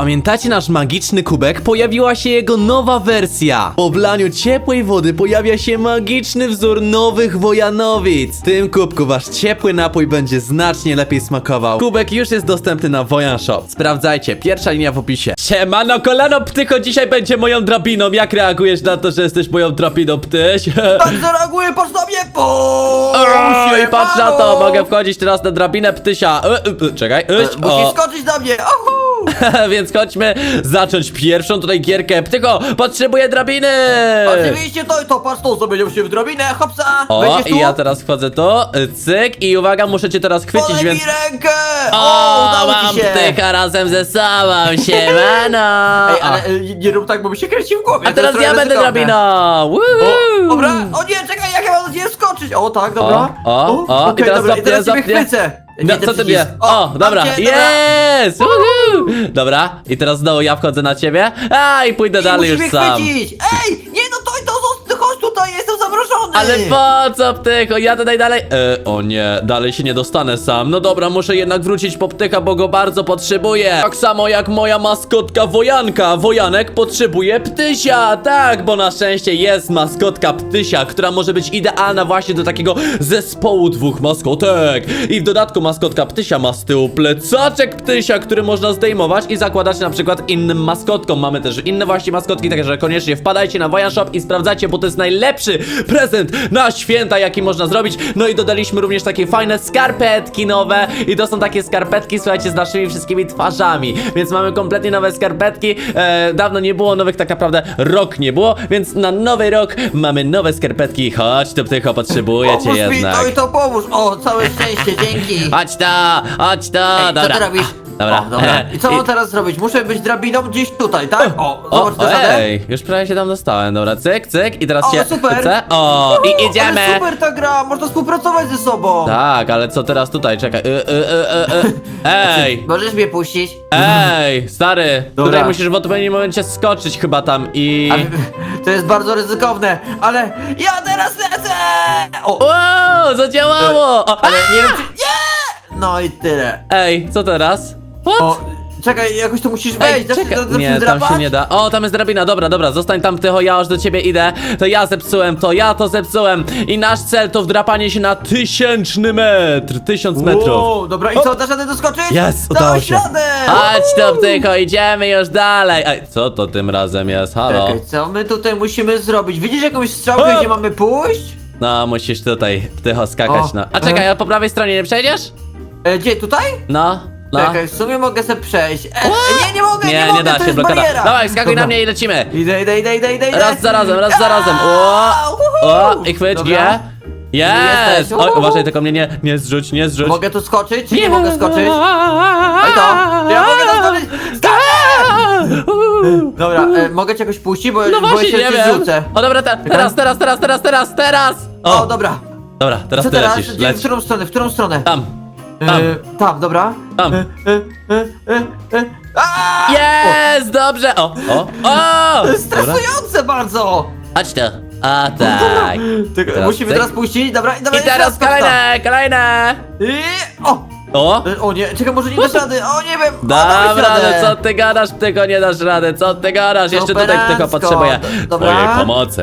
Pamiętacie nasz magiczny kubek? Pojawiła się jego nowa wersja. Po wlaniu ciepłej wody pojawia się magiczny wzór nowych wojanowic. W tym kubku wasz ciepły napój będzie znacznie lepiej smakował. Kubek już jest dostępny na Wojan Shop. Sprawdzajcie, pierwsza linia w opisie. Siemano, kolano ptycho dzisiaj będzie moją drabiną. Jak reagujesz na to, że jesteś moją drabiną, ptyś? Tak zareaguję, patrz na mnie! Po! O, i patrz na to, mogę wchodzić teraz na drabinę ptysia. E, e, e, czekaj. Musisz O. skoczyć na mnie! Ohu! Więc chodźmy zacząć pierwszą tutaj gierkę. Ptycho, potrzebuję drabiny! Oczywiście to i to, patrz tu, sobie się w drobinę, hopsa! O, tu? i ja teraz wchodzę y, cyk, i uwaga, muszę cię teraz chwycić, Podaj więc... mi rękę! O, udało mam ci się! ptycha razem ze sobą, siemano! Ej, ale e, nie rób tak, bo mi się kręci w głowie. A to teraz jest ja trochę będę ryzykowne. drabiną! Woohoo! dobra, o nie, czekaj, ja mam na ciebie skoczyć? O, tak, dobra. O, o, o, i okej, teraz dobra, zapnie, i teraz ciebie zapnie. chwycę. No, co ty przycisk. bie? O, mam dobra, cię, jest! Woohoo! Dobra, i teraz znowu ja wchodzę na ciebie, a i pójdę I dalej musisz już mnie sam. chwycić! Ej, nie no to i to, zost- chodź tutaj, jestem Ale po co ptycho? Ja tutaj dalej. E, o nie, dalej się nie dostanę sam. No dobra, muszę jednak wrócić po ptycha, bo go bardzo potrzebuję. Tak samo jak moja maskotka Wojanka. Wojanek potrzebuje ptysia. Tak, bo na szczęście jest maskotka ptysia, która może być idealna właśnie do takiego zespołu dwóch maskotek. I w dodatku maskotka ptysia ma z tyłu plecaczek ptysia, który można zdejmować i zakładać na przykład innym maskotkom. Mamy też inne właśnie maskotki, także koniecznie wpadajcie na Wojan Shop i sprawdzajcie, bo to jest najlepszy prezent na święta, jaki można zrobić. No i dodaliśmy również takie fajne skarpetki nowe i to są takie skarpetki, słuchajcie, z naszymi wszystkimi twarzami, więc mamy kompletnie nowe skarpetki. E, dawno nie było nowych, tak naprawdę rok nie było, więc na nowy rok mamy nowe skarpetki. Chodź, to ptycho, potrzebuję cię Pomóż mi, jednak. to i to pomóż! O, całe szczęście, dzięki! Chodź to, chodź to, Ej, co ty robisz? Dobra. O, dobra. I co mam teraz zrobić? Muszę być drabiną gdzieś tutaj, tak? O, O, zobacz zasadę. ej, już prawie się tam dostałem, dobra, cyk, cyk i teraz O, się super. chwycę. O, i idziemy. Ale super ta gra, można współpracować ze sobą! Tak, ale co teraz tutaj? Czekaj. Y, y, y, y, y. Ej! Możesz mnie puścić? Ej, stary! Dobra. Tutaj musisz w odpowiednim momencie skoczyć chyba tam i... A, to jest bardzo ryzykowne, ale ja teraz lecę! O, Wow, zadziałało! O, ale nie wiem czy... Nie! No i tyle. Ej, co teraz? What? O, czekaj, jakoś tu musisz Ej, wejść, dasz czekaj. się do- do- Nie, tam drapać? się nie da. O, tam jest drabina, dobra, dobra, zostań tam tycho, ja już do ciebie idę. To ja zepsułem to, ja to zepsułem. I nasz cel to wdrapanie się na tysięczny metr, tysiąc metrów. Wow, dobra, i co, dasz radę doskoczyć? Jest, udało Dałeś się. radę! Chodź to, tycho, idziemy już dalej. Ej, co to tym razem jest? Halo? Czekaj, co my tutaj musimy zrobić? Widzisz jakąś strzałkę, gdzie mamy pójść? No, musisz tutaj, tycho, skakać O, na... A czekaj, e. a po prawej stronie nie przejdziesz? E, gdzie, tutaj? No, no. Czekaj, w sumie mogę sobie przejść. E, nie, nie mogę, nie, Nie, mogę, nie da to się, jest blokada. bariera. Dawaj, skakuj Dobra. na mnie i lecimy. Idę, idę, idę, idę, idę. Raz za razem, raz za razem. O, uhu. o, i chwyć Dobra. G. Jest! Jesteś, Oj, uhu. uważaj, tylko mnie nie, nie zrzuć, nie zrzuć. Mogę tu skoczyć, czy nie, mogę skoczyć? Oj to, ja mogę tu skoczyć. Dobra, e, mogę cię jakoś puścić, bo, No bo właśnie, się nie cię wiem. zrzucę. O, dobra, te, teraz, teraz, teraz, teraz, teraz, teraz! O, dobra. dobra, teraz Co ty teraz? lecisz, Gdzie-. W którą stronę, w którą stronę? Tam, tam. E, tam, dobra. tam. E, e, e, e. Aaa! Jest, dobrze! O, o, o! To jest Dobra, stresujące bardzo! chodź to. A, tak. Tylko Teraz musimy cyk. teraz puścić, dobra, i I teraz kolejne, kolejne! I... O! O! E, O nie, czekaj, może nie dasz rady, o nie wiem! o, Dobra, radę. no co ty gadasz, tylko nie dasz rady, co ty gadasz? Jeszcze tutaj tylko potrzebuję Dobra. twojej pomocy.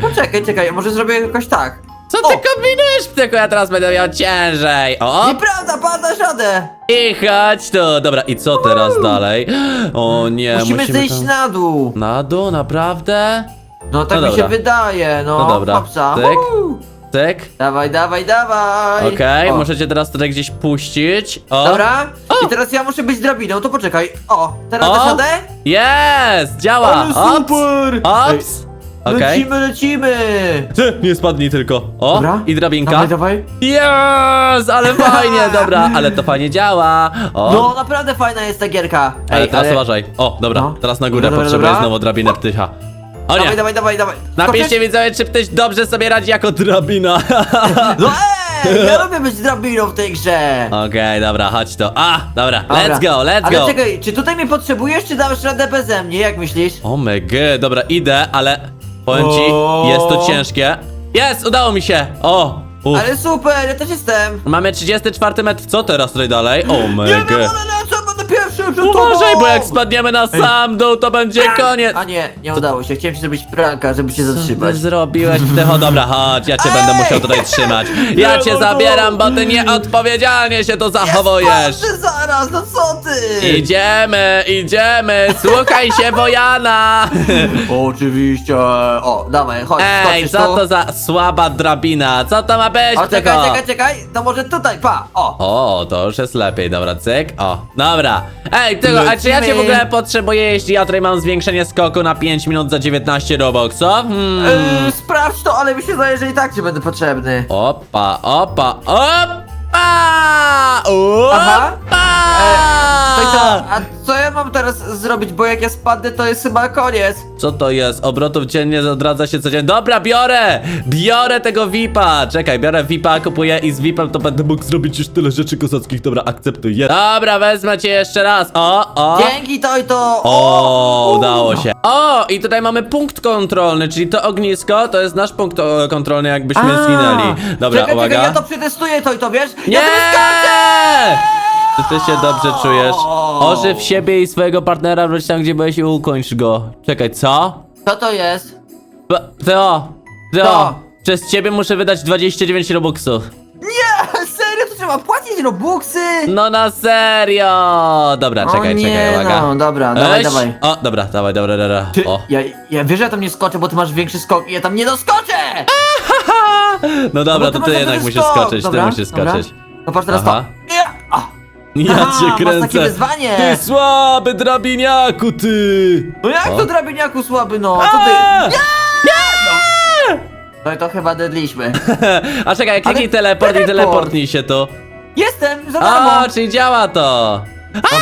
Poczekaj, czekaj, może zrobię jakoś tak. Co ty O! kombinujesz, tylko ja teraz będę miał ciężej. O! Nieprawda, pan dasz radę! I chodź tu. Dobra, i co teraz dalej? O nie, musimy, musimy zejść tam... na dół. Na dół, naprawdę? No tak No mi się wydaje, no. No dobra, Hopsa. tyk. Uuu. Dawaj, dawaj, dawaj. Okej, O, muszę cię teraz tutaj gdzieś puścić. O! Dobra, O. i teraz ja muszę być drabiną, to poczekaj. O, teraz O. dasz radę? Jest! Działa! Ops! Ops! Okej. Lecimy, lecimy! Ty, nie spadnij tylko. O! Dobra. I drabinka. Dawaj, dawaj. Jest! Ale fajnie, dobra, ale to fajnie działa. O! No, naprawdę fajna jest ta gierka. ale teraz uważaj. O, dobra, No. teraz na górę Dobra, dobra, potrzebuję dobra. znowu drabinę ptycha. O Dawaj, nie! dawaj, dawaj, dawaj. Napiszcie widzowie, czy ptyś dobrze sobie radzi jako drabina. No ej, ja lubię być drabiną w tej grze. Okej, dobra, chodź to. A, dobra, Dobra. let's go, let's Ale go. czekaj, czy tutaj mnie potrzebujesz, czy dasz radę beze mnie, jak myślisz? O mega, dobra, idę, ale powiem ci, O. jest to ciężkie. Jest, udało mi się. O, uf. Ale super, ja też jestem. Mamy 34 metr, co teraz tutaj dalej? O Nie mega. ale lecę, będę Uważaj, bo jak spadniemy na sam dół, to będzie koniec. A nie, nie udało się. Chciałem ci zrobić pranka, żeby Co zatrzymać. ty zrobiłeś? Ty, dobra, chodź, ja cię będę musiał tutaj trzymać. Ja Nie, cię no zabieram, bo ty nieodpowiedzialnie się tu zachowujesz. Patrzę zaraz, no co ty? Idziemy, idziemy, słuchaj się Wojana! Oczywiście. O, dawaj, chodź, Ej, skoczysz co tu. to za słaba drabina? Co to ma być O, tego? czekaj, czekaj, czekaj, to może tutaj, pa, o. O, to już jest lepiej, dobra, cyk, o, dobra. Ej, tylko, a czy ja cię w ogóle potrzebuję, jeśli ja tutaj mam zwiększenie skoku na 5 minut za 19 Robuxów? Hmm. Yy, sprawdź to, ale mi się zdaje, że i tak ci będę potrzebny. Opa, opa, opa! Aha. Opa! To i co, a co ja mam teraz zrobić, bo jak ja spadnę, to jest chyba koniec. Co to jest? Obrotów dziennie odradza się codziennie. Dobra, biorę! Biorę tego VIPa! Czekaj, biorę VIPa, kupuję i z VIPem to będę mógł zrobić już tyle rzeczy kozackich. Dobra, akceptuję. Dobra, wezmę cię jeszcze raz. O, o. Dzięki to i to. O, udało się. O, i tutaj mamy punkt kontrolny, czyli to ognisko to jest nasz punkt o, kontrolny, jakbyśmy A. zginęli. Dobra, czekaj, uwaga. Czekaj, ja to przetestuję to i to, wiesz? Nie! Czy ty się dobrze czujesz? Ożyw siebie i swojego partnera, wróć tam, gdzie byłeś i ukończ go. Czekaj, co? Co to jest? Ba- Teo, Teo, Co? przez ciebie muszę wydać 29 robuxów. Nie, serio, to trzeba płacić robuxy? No na serio! Dobra, czekaj, o nie, czekaj, uwaga. no, dobra, dawaj, Eś. dawaj. O, dobra, dawaj, dobra, dobra. Ty, O. ja, ja wiesz, że ja tam nie skoczę, bo ty masz większy skok i ja tam nie doskoczę! No dobra, to masz ty jednak musisz skoczyć, ty musisz skoczyć. No patrz teraz Aha. to. Ja, a, Ja Aha, cię masz kręcę. takie wyzwanie. Ty słaby drabiniaku, ty! no jak O. to drabiniaku słaby, no? Co ty? A! No i to chyba dedliśmy. A czekaj, kliknij Ale teleport i teleport. teleportnij się tu. Jestem, za darmo! A, czyli działa to. Dobra.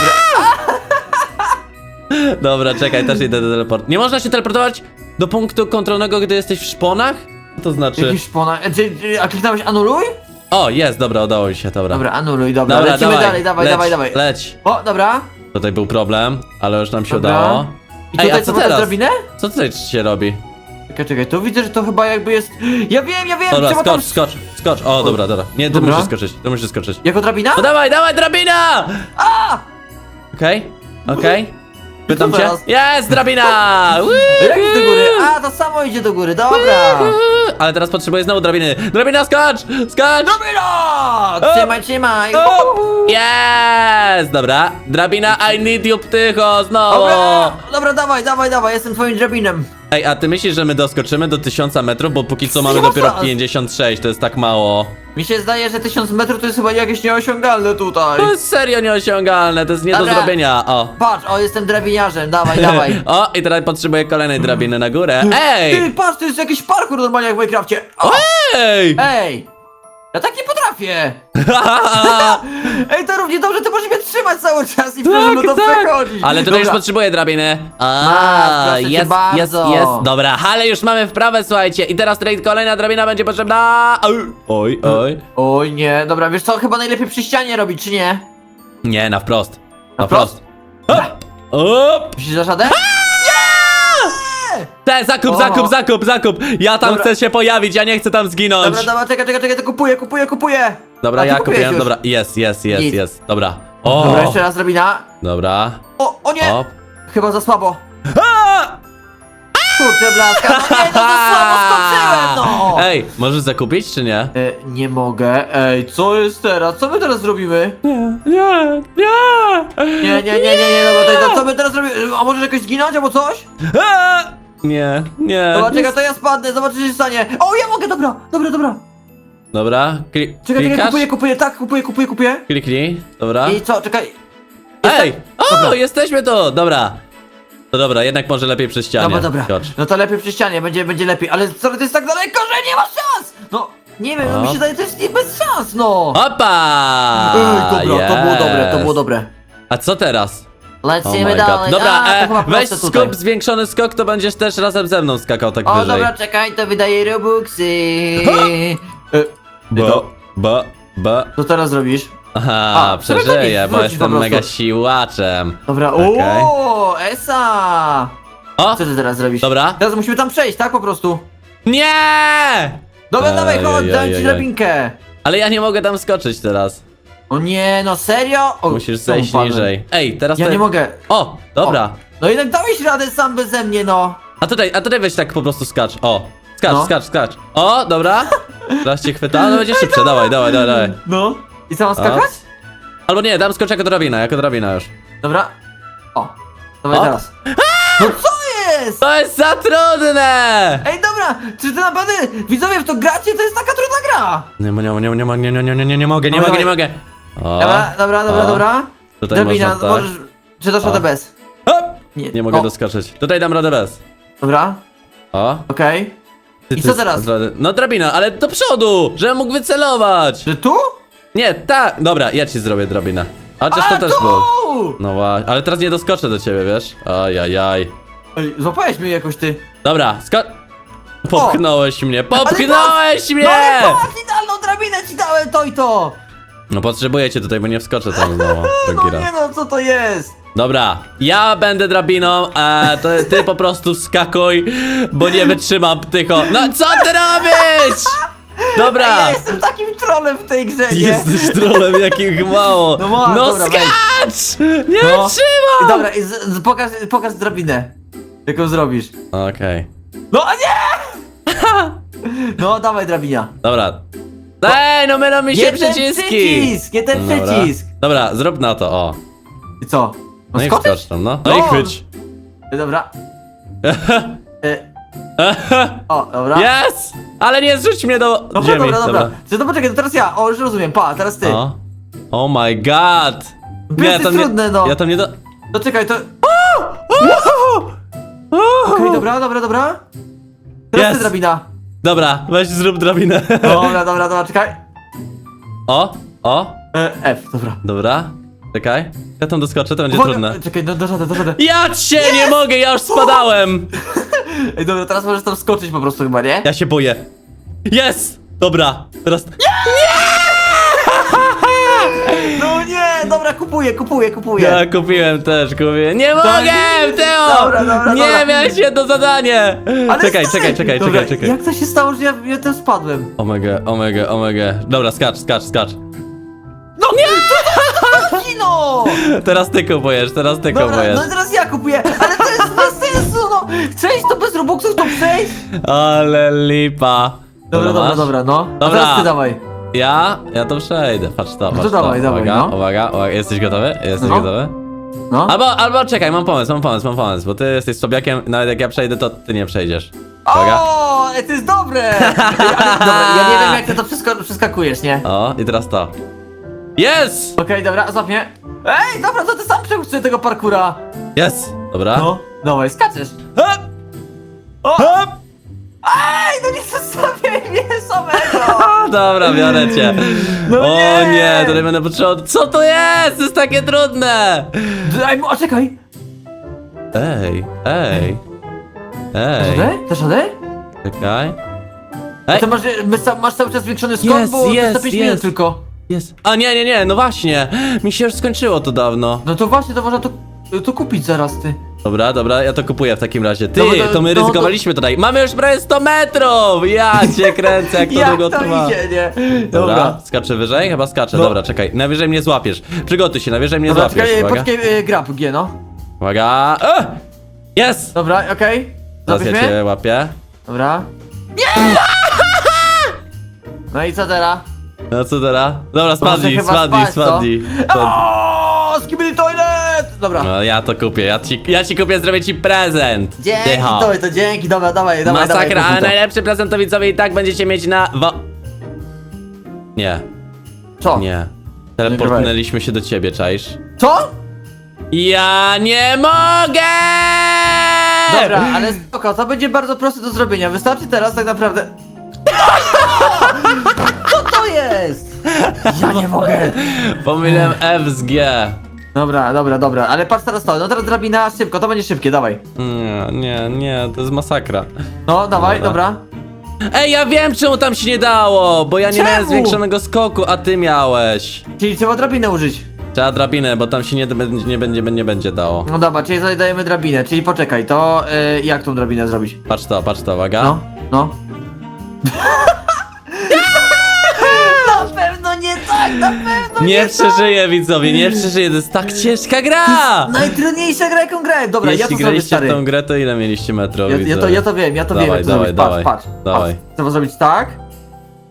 Dobra, czekaj, też idę do teleport. Nie można się teleportować do punktu kontrolnego, gdy jesteś w szponach? To znaczy? Jakiś szpona. e, Ty, ty, a kliknąłeś anuluj? O, jest, dobra, udało mi się, dobra. Dobra, anuluj, dobra. Dobra, Lecimy dalej, dawaj, leć, dawaj, dawaj. Leć. O, dobra. Tutaj był problem, ale już nam się Dobra. udało. I Ej, tutaj co co teraz drabinę? Co tutaj się robi? Czekaj, czekaj, tu widzę, że to chyba jakby jest... Ja wiem, ja wiem, Dobra, trzeba skocz, tam... skocz, skocz. O, dobra, dobra. Nie, ty Dobra. musisz skoczyć, ty musisz skoczyć. Jako drabina? No dawaj, dawaj, drabina! A! Okej, okej. Pytam cię. Jest, drabina! Jak do góry? A, to samo idzie do góry, dobra. Ale teraz potrzebuję znowu drabiny. Drabina, skocz! Skocz! Drabina! Trzymaj, trzymaj. Jest! Dobra. Drabina, I need you, ptycho, znowu! Dobra, dobra, dawaj, dawaj, dawaj, jestem twoim drabinem. Ej, a ty myślisz, że my doskoczymy do 1000 metrów? Bo póki co mamy dopiero 56, to jest tak mało. Mi się zdaje, że 1000 metrów to jest chyba jakieś nieosiągalne tutaj. To jest serio nieosiągalne, to jest nie do Dobra. zrobienia. O. Patrz, o, jestem drabiniarzem, dawaj, dawaj. O, i teraz potrzebuję kolejnej drabiny na górę. Ty, Ej! patrz, to jest jakiś parkour normalnie jak w Minecrafcie. O, Ej! ej! Ja tak nie potrafię! Ej, to równie dobrze, ty możesz mnie trzymać cały czas i wtedy Tak, no to tak. przechodzi. Ale tutaj już Dobra. potrzebuję drabiny. Masz, A, proszę cię jest, jest, bardzo. jest. Dobra, ale już mamy wprawę, słuchajcie. I teraz tutaj kolejna drabina będzie potrzebna. Au. Oj, oj. Oj nie, dobra, wiesz co, chyba najlepiej przy ścianie robić, czy nie? Nie, na wprost. Na wprost? Op. Myślisz, że żaden? Te, zakup, O. zakup, zakup, zakup. Ja tam Dobra. chcę się pojawić, ja nie chcę tam zginąć. Dobra, dobra, czekaj, czekaj, czekaj, to kupuję, kupuję, kupuję! Dobra, A ty ja kupiłeś kupiłem, już. dobra, jest, jest, jest, jest, dobra. O, Dobra, jeszcze raz drabina. dobra. O, o nie! Chyba za słabo. A! Kurczę, blaska, no nie, no za słabo skoczyłem, no! Ej, możesz zakupić, czy nie? E, nie mogę. Ej, co jest teraz? Co my teraz zrobimy? Nie, nie, nie. Nie, nie, nie, nie, nie, dobra, to, to co my teraz robimy? A możesz jakoś zginąć albo coś? A! Nie, nie. Dobra, czekaj, to ja spadnę, zobaczysz co się stanie. O, ja mogę, dobra, dobra, dobra. Dobra, kli Czekaj, czekaj, klikasz? kupuję, kupuję, tak, kupuję, kupuję, kupuję. Kliknij, dobra. I co, czekaj. Ej! O, Dobra. jesteśmy tu! Dobra. To dobra, jednak może lepiej przy ścianie. Dobra, dobra. Skocz. No to lepiej przy ścianie, będzie, będzie lepiej, ale co, to jest tak daleko, że nie ma szans! No, nie wiem, no mi O. się daje, to jest nie bez szans, no. Opa! Ej, dobra, to było dobre, to Jest. było dobre. A co teraz? Oh Lecimy my dalej. God. Dobra, A, to e, chyba weź proste tutaj. skup, zwiększony skok, to będziesz też razem ze mną skakał tak O, wyżej. dobra, czekaj, to wydaje robuxy. E, Ba, ba, ba. Co teraz zrobisz? Aha, A, przeżyję, bo po jestem prostu. mega siłaczem. Dobra, Okej. o, Esa! O! Co ty teraz zrobisz? Dobra. Teraz musimy tam przejść, tak po prostu. Nie! Dobra, dawaj, chodź, dam ci ej. drabinkę. Ale ja nie mogę tam skoczyć teraz. O nie, no serio? O, Musisz znowu zejść niżej. Ej, teraz Ja te- nie mogę. O, dobra. No jednak dałeś radę sam beze mnie, no. A tutaj, a tutaj weź tak po prostu skacz. O, skacz, No. skacz, skacz. O, dobra. Teraz cię chwyta, no będzie szybsze, dawaj, dawaj, dawaj, dawaj. No. I co, mam skakać? Albo nie, dam skocz jako drabina, jako drabina już. Dobra. O. Dawaj O. teraz. No co jest? To jest za trudne! Ej, dobra, czy ty naprawdę, widzowie, w to gracie? To jest taka trudna gra. Nie, nie, nie, nie, ma- nie, nie, nie, nie, nie, nie mogę, nie Dawaj, mogę, nie mogę. O, Dobra, dobra, dobra, o. dobra. Tutaj Drabina, można tak. możesz... Czy dasz radę bez? Hop! Nie, Nie mogę o, doskoczyć. Tutaj dam radę bez. Dobra, O. okej. Ty, I ty co teraz? z- No drabina, ale do przodu, żebym mógł wycelować. Czy tu? Nie, tak. Dobra, ja ci zrobię drabinę. Chociaż A, to też tu! było. No właśnie, ale teraz nie doskoczę do ciebie, wiesz? Ajajaj. Ej, złapałeś mnie jakoś ty. Dobra, sko... Popchnąłeś mnie, popchnąłeś No mnie! ale patrz, idealną drabinę ci dałem, to i to. No potrzebuję cię tutaj, bo nie wskoczę tam znowu, No drugi raz. nie no, co to jest? Dobra, ja będę drabiną, a to ty po prostu skakuj, bo nie wytrzymam tylko. No co ty robisz? Dobra! Ja jestem takim trolem w tej grze, nie? Jesteś trolem jakich mało. No ma- No dobra, weź. skacz! Nie No. wytrzymam! Dobra, i z, z, pokaż, pokaż drabinę. Jaką zrobisz. Okej. No a nie! No, dawaj drabina. Dobra. Ej, no mylą mi się Jeden przyciski! przycisk, jeden Dobra. przycisk. Dobra, zrób na to, o. I co? No i skoczysz? wskocz tam, no. No i No. chwyć. E, Dobra. E, o, dobra. Yes! Ale nie zrzuć mnie do Dobra, ziemi. dobra, dobra. Czy to poczekaj, to teraz ja. O, już rozumiem. Pa, teraz ty. O. Oh my god! Bez jest trudne, nie, no. Ja tam nie do... To czekaj, to... Okej, dobra, dobra, dobra. Teraz Jest. ty drabina. Dobra, weź zrób drabinę. Dobra, dobra, dobra, czekaj. O, o, E, F, dobra. dobra. Czekaj. Ja tam doskoczę, to będzie Uwaga, trudne. Czekaj, do, do żadę, do żadę. Ja cię nie mogę, ja już spadałem! Ej, dobra, teraz możesz tam skoczyć po prostu chyba, nie? Ja się boję. Jest! Dobra, teraz... No nie, dobra, kupuję, kupuję, kupuję. Ja kupiłem też, kupiłem. Nie mogę, Teo! Dobra, dobra, nie, dobra. miałeś jedno zadanie! Ale czekaj, stary, czekaj, czekaj, dobra, czekaj, czekaj. Jak to się stało, że ja, ja tam spadłem? Omega, omega, omega. Dobra, skacz, skacz, skacz. No nie! Kino! Teraz ty kupujesz, teraz ty Dobra, kupujesz. no i teraz ja kupuję, ale to jest bez sensu, no! Przejść to bez Robuxów, to przejść! Ale lipa. Dobra, dobra, masz? dobra, no. A Dobra. teraz ty dawaj. Ja? Ja to przejdę, patrz to, patrz to dawaj, dawaj, uwaga, no. uwaga, uwaga, jesteś gotowy? Jesteś No. gotowy? No. Albo, albo czekaj, mam pomysł, mam pomysł, mam pomysł, bo ty jesteś sobiakiem, nawet jak ja przejdę, to ty nie przejdziesz. Uwaga. O, e, to jest dobre! Ej, ale, dobra, ja nie wiem jak ty to wszystko przeskakujesz, nie? O, i teraz to. Jest! Okej, dobra, złap mnie. Ej, dobra, to ty sam przełóż tego parkura. Jest! Dobra. No, dawaj, skaczesz. Hop! Hop! Ej, no mnie samego! A, Dobra, biorę cię. No o nie! nie, tutaj będę potrzebował. Co to jest? To jest takie trudne! Daj mu, o czekaj! Ej, ej. Ej? Dasz radę? czekaj. A Ej, ty masz, masz, masz cały czas zwiększony skok, Jest, bo to jest, jest 5 minut jest. tylko. jest. A nie, nie, nie, no właśnie. Mi się już skończyło to dawno. No to właśnie, to można to, to kupić zaraz, ty. Dobra, dobra, ja to kupuję w takim razie. Ty, Dobra, to- to my no, to- ryzykowaliśmy tutaj. Mamy już prawie 100 metrów! Ja cię kręcę, jak to Jak długo to trwa. idzie, nie? Dobra, Dobra. skaczę wyżej? Chyba skaczę, No. dobra, czekaj. Najwyżej mnie złapiesz. Przygotuj się, najwyżej mnie Dobra, złapiesz. czekaj, Uwaga. poczekaj, e, grab G, no. Uwaga. E! Jest! Dobra, okej. Teraz ja mnie? cię łapię. Dobra. Nie! No i co teraz? No co teraz? Dobra, spadnij, chyba spadnij, spać, co? spadnij. Spadnij. O, skibidi toilet! Dobra. No ja to kupię, ja ci, ja ci kupię, zrobię ci prezent. Dzięki, Dycho. to, to dzięki, dobra, dawaj, dawaj, Masakra, dawaj. ale kupuj to. najlepszy prezent to widzowie i tak będziecie mieć na wo... Nie, Co? nie. Teleportnęliśmy się do ciebie, czaisz? Co? Ja nie mogę! Dobra, ale spoko, to będzie bardzo proste do zrobienia. Wystarczy teraz tak naprawdę... Co to jest? Ja nie mogę. Pomyliłem F z G. Dobra, dobra, dobra, ale patrz teraz to, no teraz drabina szybko, to będzie szybkie, dawaj. Nie, nie, nie, to jest masakra. No, dawaj, Dobra. dobra. Ej, ja wiem czemu tam się nie dało, bo ja nie miałem Czemu? zwiększonego skoku, a ty miałeś. Czyli trzeba drabinę użyć. Trzeba drabinę, bo tam się nie, nie, nie, będzie, nie będzie dało. No dobra, czyli tutaj dajemy drabinę, czyli poczekaj, to y, jak tą drabinę zrobić? Patrz to, patrz to, uwaga. No, no. Tak tak, na pewno Nie tak. przeżyję, widzowie, nie przeżyję, to jest tak ciężka gra! Najtrudniejsza gra, jaką grałem. Dobra, ja Jeśli to zrobię, graliście stary. w tą grę, to ile mieliście metrów, Ja, ja, to, ja to wiem, ja to Dawaj, wiem, jak to dawaj, zrobić. dawaj, Patrz, patrz. dawaj. patrz. Trzeba zrobić tak.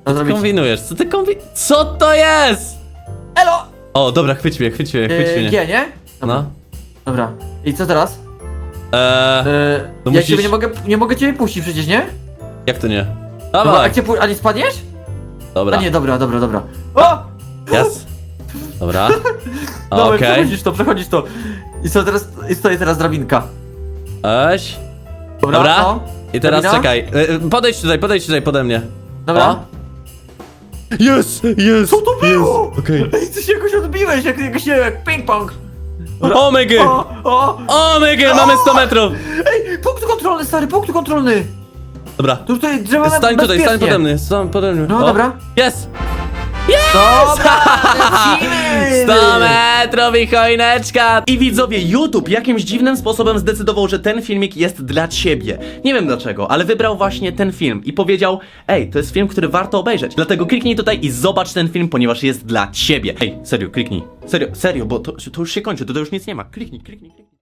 Trzeba zrobić... Kombinujesz, co ty kombi... Co to jest? Elo! O, dobra, chwyć mnie, chwyć mnie, chwyć Yy, mnie. G, nie? Dobra. No. Dobra. I co teraz? Eee, Yy, No ja musisz- ciebie nie mogę, nie mogę ciebie puścić przecież, nie? jak to nie? Dobra, Dawaj, jak cię pu- a nie spadniesz? dobra, A nie, dobra, dobra, dobra. O! Jest. Dobra, Dobra, okej. przechodzisz to, przechodzisz to. I co teraz, i stoi teraz drabinka. Weź. Dobra, Dobra. no. I teraz Drabina? czekaj, e, podejdź tutaj, podejdź tutaj pode mnie. Dobra. O. Jest, jest. Co to było? Okej. Ej, ty się jakoś odbiłeś, jak, jak, jak ping-pong. O my god! O, o. O my god, mamy 100 metrów! Ej, punkt kontrolny, stary, punkt kontrolny. Dobra. Tu tutaj drzewa na Stań tutaj, stań pode mnie, stań pode mnie. No, dobra. Jest! Dobra, lecimy. 100 metrów i choineczka! I widzowie, YouTube jakimś dziwnym sposobem zdecydował, że ten filmik jest dla ciebie. Nie wiem dlaczego, ale wybrał właśnie ten film i powiedział: Ej, to jest film, który warto obejrzeć. Dlatego kliknij tutaj i zobacz ten film, ponieważ jest dla ciebie. Ej, serio, kliknij. Serio, serio, bo to, to już się kończy, to, to już nic nie ma. Kliknij, kliknij, kliknij.